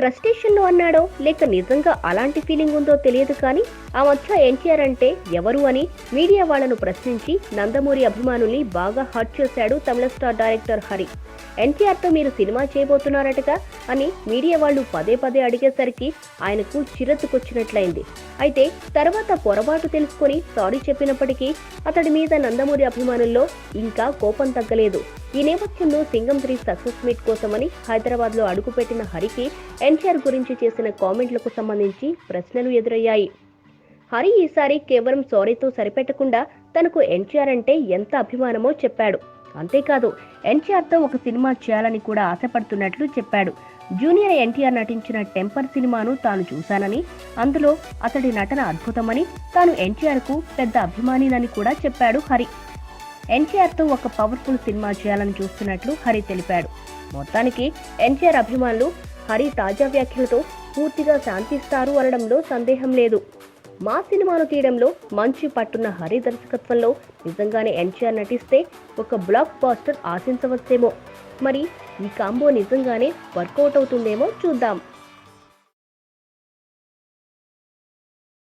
ఫ్రస్ట్రేషన్లో అన్నాడో లేక నిజంగా అలాంటి ఫీలింగ్ ఉందో తెలియదు కానీ ఆ మధ్య ఎన్టీఆర్ అంటే ఎవరు అని మీడియా వాళ్ళను ప్రశ్నించి నందమూరి అభిమానుల్ని బాగా హర్ట్ చేశాడు తమిళ స్టార్ డైరెక్టర్ హరి. ఎన్టీఆర్తో మీరు సినిమా చేయబోతున్నారటగా అని మీడియా వాళ్ళు పదే పదే అడిగేసరికి ఆయనకు చిరెత్తుకొచ్చినట్లయింది. అయితే తర్వాత పొరపాటు తెలుసుకొని సారీ చెప్పినప్పటికీ అతడి మీద నందమూరి అభిమానుల్లో ఇంకా కోపం తగ్గలేదు. ఈ నేపథ్యంలో సింగం త్రీ సక్సెస్ మీట్ కోసమని హైదరాబాద్లో అడుగుపెట్టిన హరికి ఎన్టీఆర్ గురించి చేసిన కామెంట్లకు సంబంధించి ప్రశ్నలు ఎదురయ్యాయి. హరి ఈసారి కేవలం సారీతో సరిపెట్టకుండా తనకు ఎన్టీఆర్ అంటే ఎంత అభిమానమో చెప్పాడు. అంతేకాదు ఎన్టీఆర్తో ఒక సినిమా చేయాలని కూడా ఆశపడుతున్నట్లు చెప్పాడు. జూనియర్ ఎన్టీఆర్ నటించిన టెంపర్ సినిమాను తాను చూశానని అందులో అతడి నటన అద్భుతమని తాను ఎన్టీఆర్కు పెద్ద అభిమానినని కూడా చెప్పాడు హరి. ఎన్టీఆర్తో ఒక పవర్ఫుల్ సినిమా చేయాలని చూస్తున్నట్లు హరి తెలిపాడు. మొత్తానికి ఎన్టీఆర్ అభిమానులు హరి తాజా వ్యాఖ్యలతో పూర్తిగా శాంతిస్తారు అనడంలో సందేహం లేదు. మా సినిమాను తీయడంలో మంచి పట్టున్న హరి దర్శకత్వంలో నిజంగానే ఎన్టీఆర్ నటిస్తే ఒక బ్లాక్ బాస్టర్ ఆశించవచ్చేమో. మరి ఈ కాంబో నిజంగానే వర్కౌట్ అవుతుందేమో చూద్దాం.